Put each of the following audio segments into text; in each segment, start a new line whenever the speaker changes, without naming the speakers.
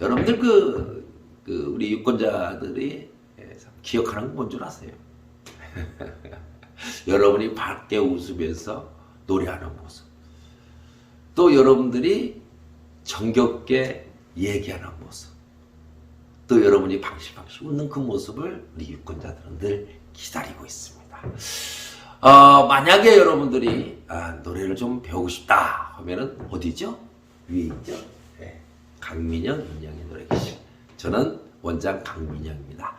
여러분들 그, 그 우리 유권자들이 기억하는 건 뭔 줄 아세요? 여러분이 밝게 웃으면서 노래하는 모습. 또 여러분들이 정겹게 얘기하는 모습. 또 여러분이 방실방실 웃는 그 모습을 우리 유권자들은 늘 기다리고 있습니다. 어, 만약에 여러분들이 아, 노래를 좀 배우고 싶다 하면은 어디죠? 위에 있죠? 네. 강민영, 윤영의 노래교실. 저는 원장 강민영입니다.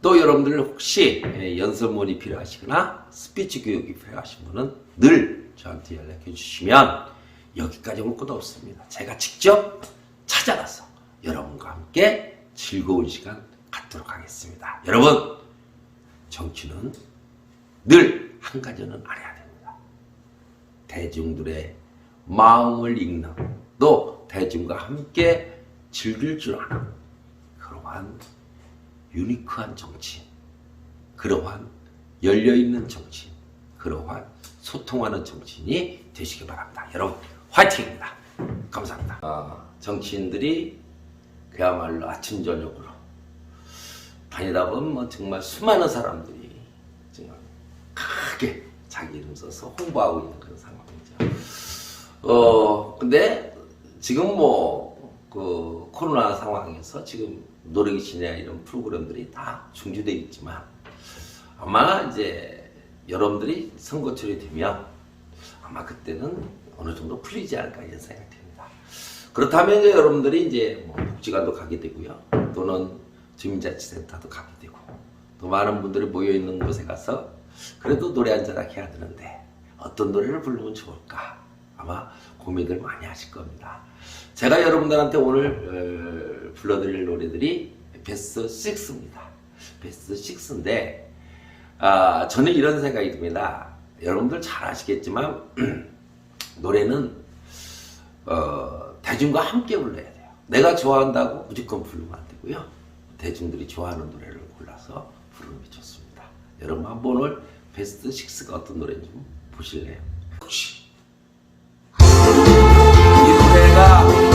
또 여러분들 혹시 예, 연습문이 필요하시거나 스피치 교육이 필요하신 분은 늘 저한테 연락해 주시면 여기까지 올 것도 없습니다. 제가 직접 찾아가서 여러분과 함께 즐거운 시간 갖도록 하겠습니다. 여러분, 정치는 늘 한 가지는 알아야 됩니다. 대중들의 마음을 읽는 또 대중과 함께 즐길 줄 아는 그러한 유니크한 정치인, 그러한 열려있는 정치인, 그러한 소통하는 정치인이 되시기 바랍니다. 여러분, 화이팅입니다. 감사합니다. 아, 정치인들이 그야말로 아침, 저녁으로 다니다 보면 뭐 정말 수많은 사람들이 정말 크게 자기 이름 써서 홍보하고 있는 그런 상황이죠. 어, 근데 지금 뭐, 그 코로나 상황에서 지금 노래기시냐 이런 프로그램들이 다 중지되어 있지만 아마 이제 여러분들이 선거철이 되면 아마 그때는 어느 정도 풀리지 않을까 이런 생각이 듭니다. 그렇다면 이제 여러분들이 이제 뭐 복지관도 가게 되고요. 또는 주민자치센터도 가게 되고 또 많은 분들이 모여 있는 곳에 가서 그래도 노래 한잔하게 해야 되는데 어떤 노래를 부르면 좋을까 아마 고민들 많이 하실 겁니다. 제가 여러분들한테 오늘 어, 불러드릴 노래들이 베스트 6입니다. 베스트 6인데 아, 저는 이런 생각이 듭니다. 여러분들 잘 아시겠지만 노래는 어, 대중과 함께 불러야 돼요. 내가 좋아한다고 무조건 부르면 안 되고요. 대중들이 좋아하는 노래를 골라서 부르는 게 좋습니다. 여러분 한번 오늘 베스트 6가 어떤 노래인지 좀 보실래요? 혹시 노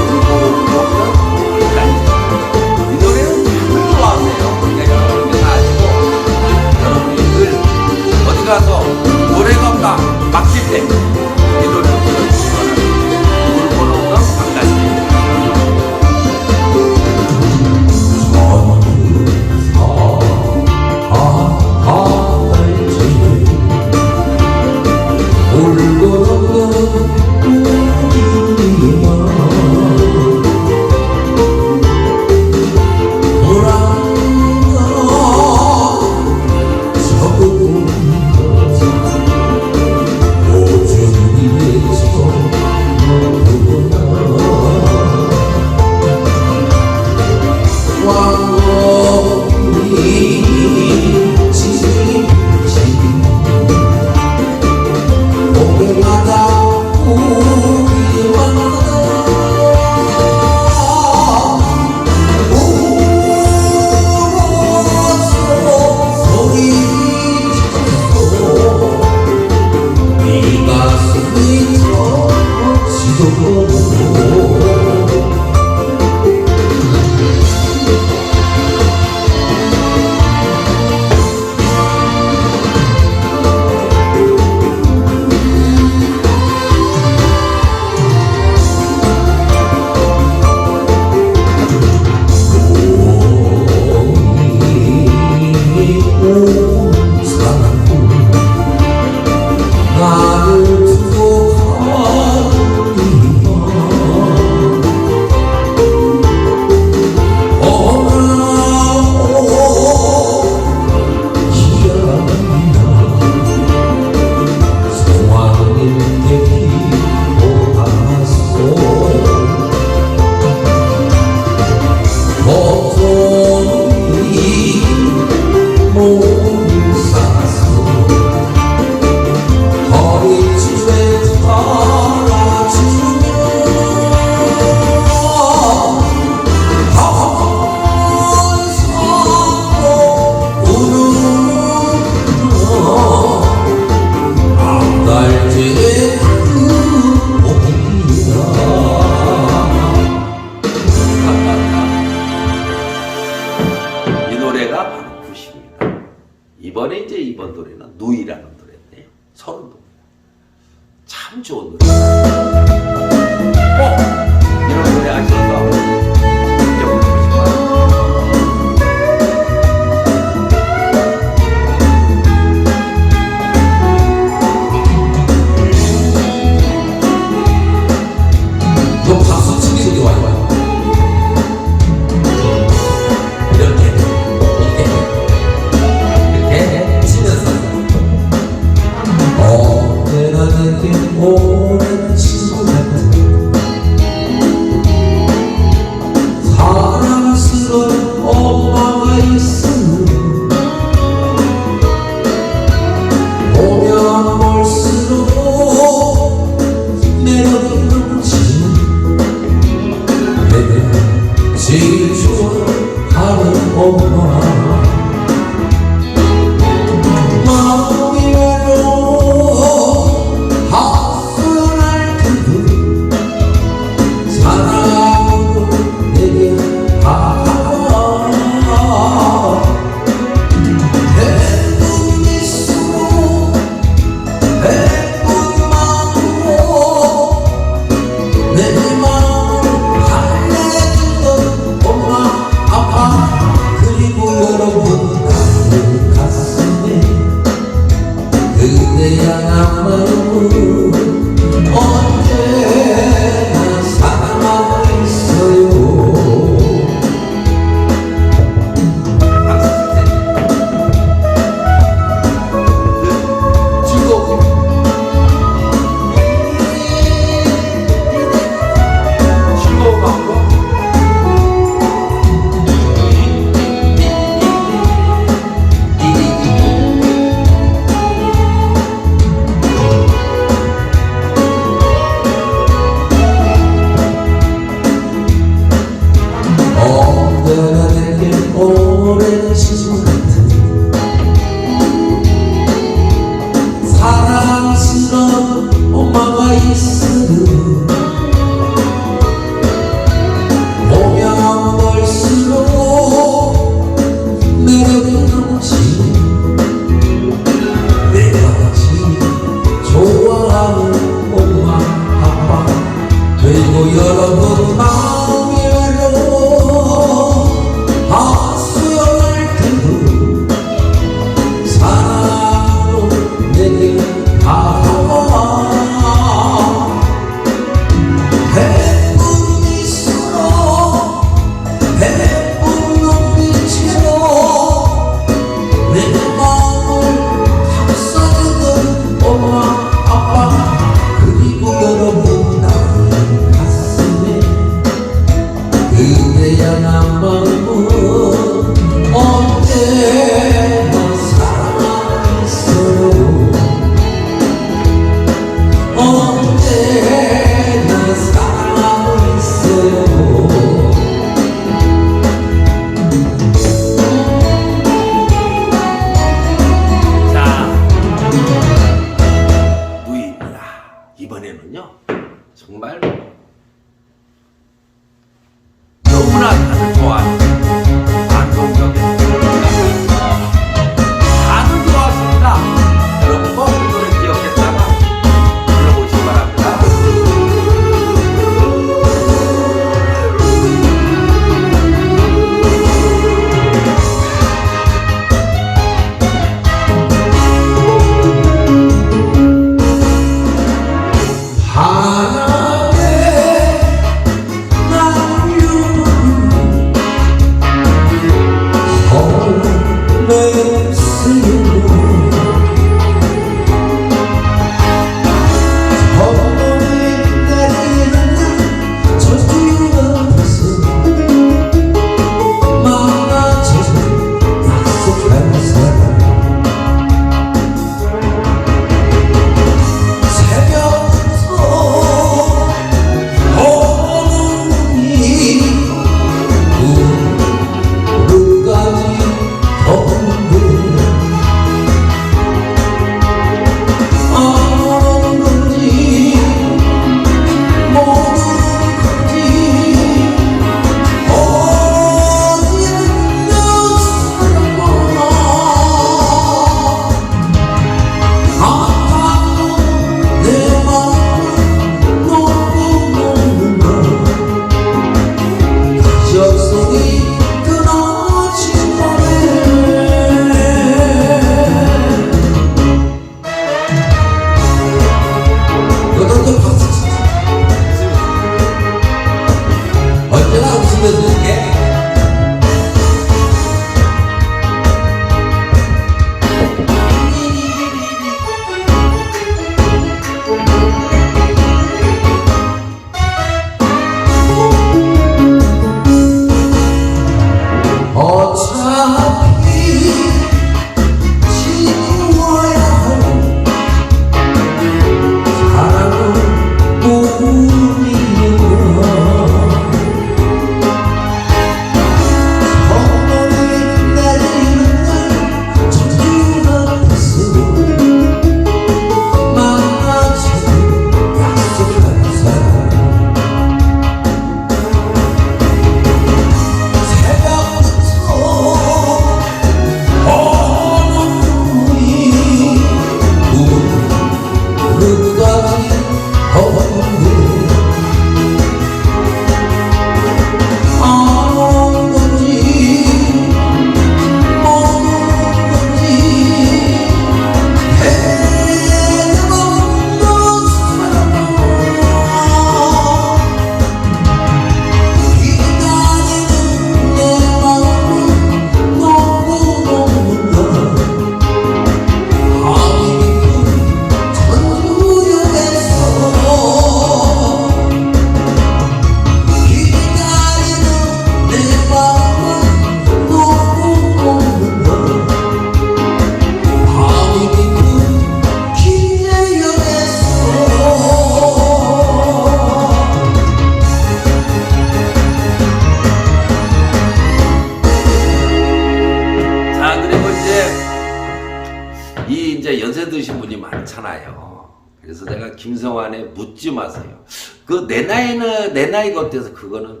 내 나이가 어
때서 그거는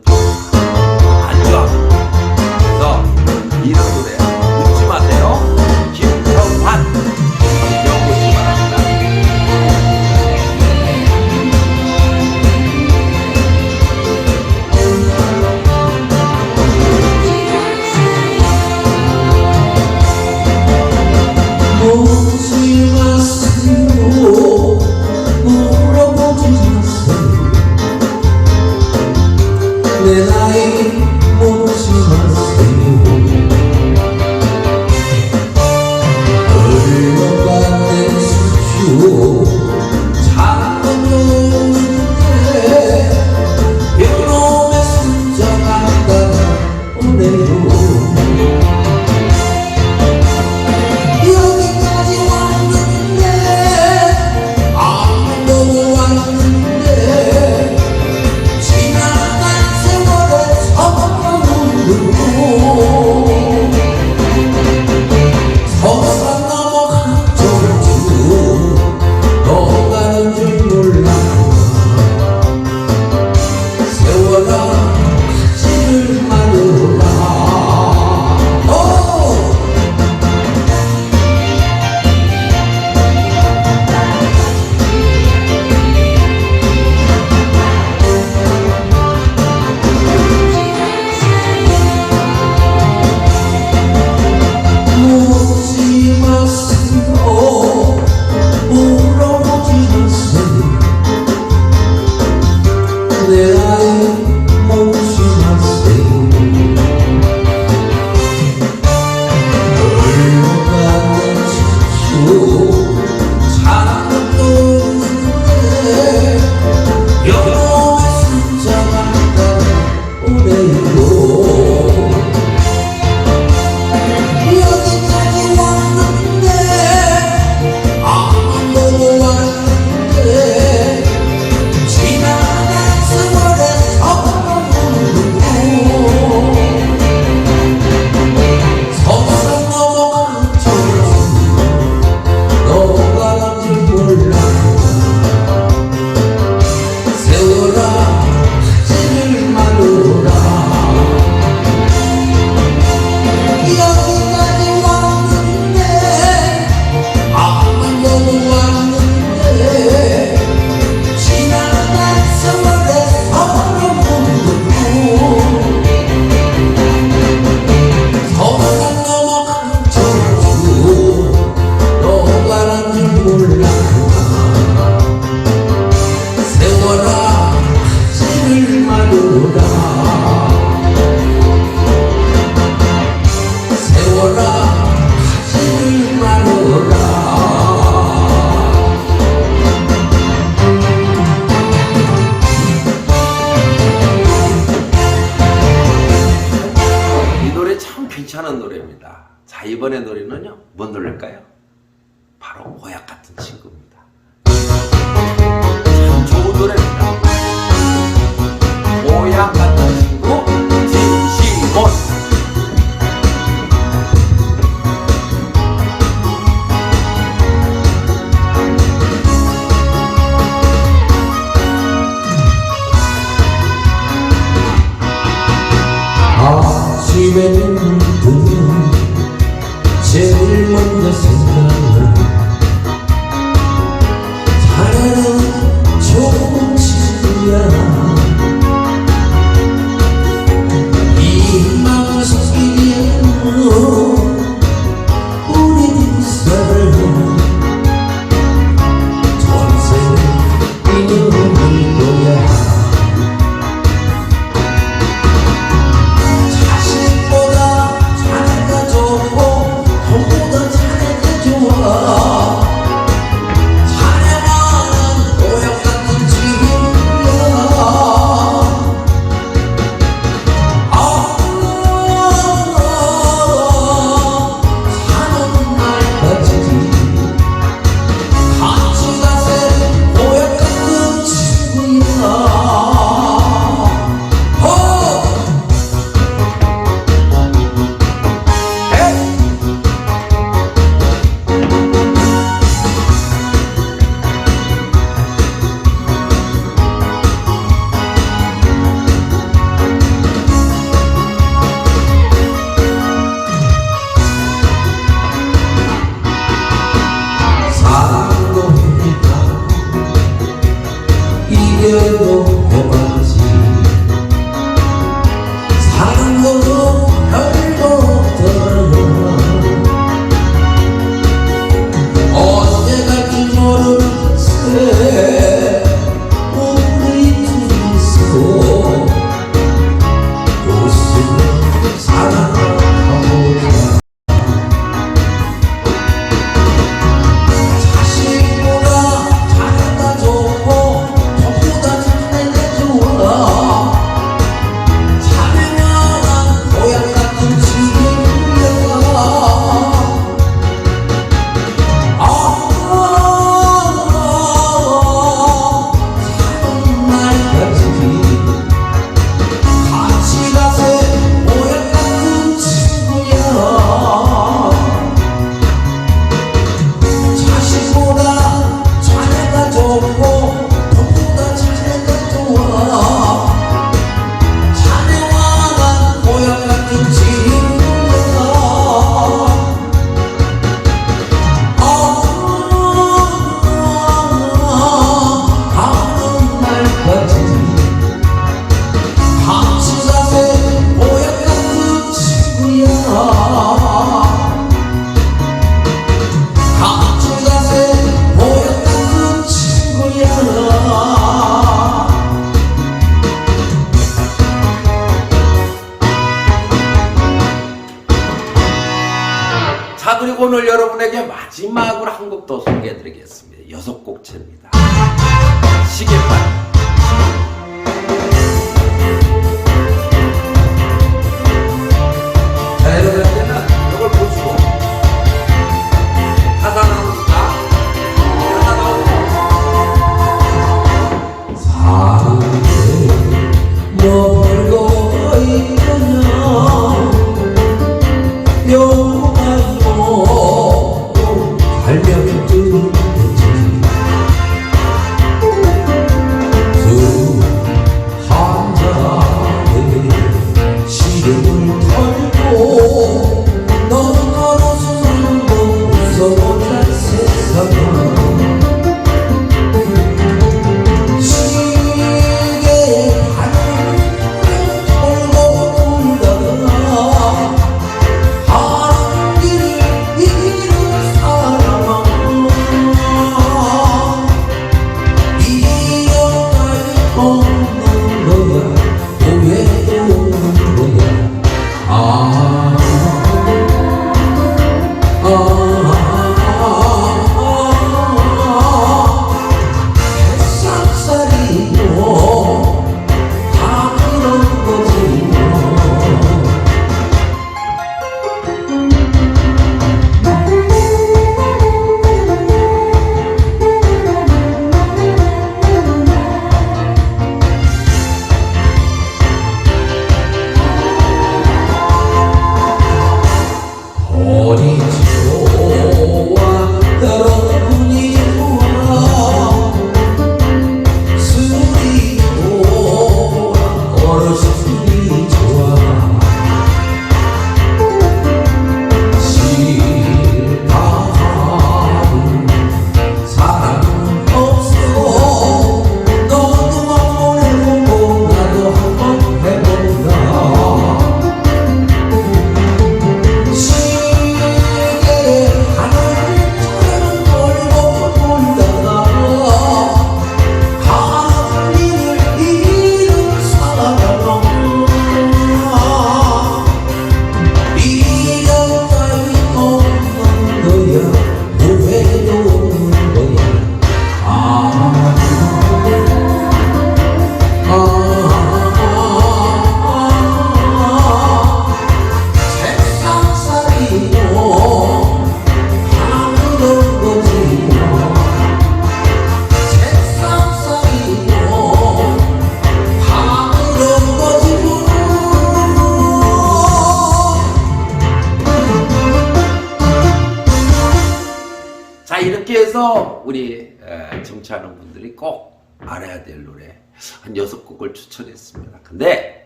한 여섯 곡을 추천했습니다. 근데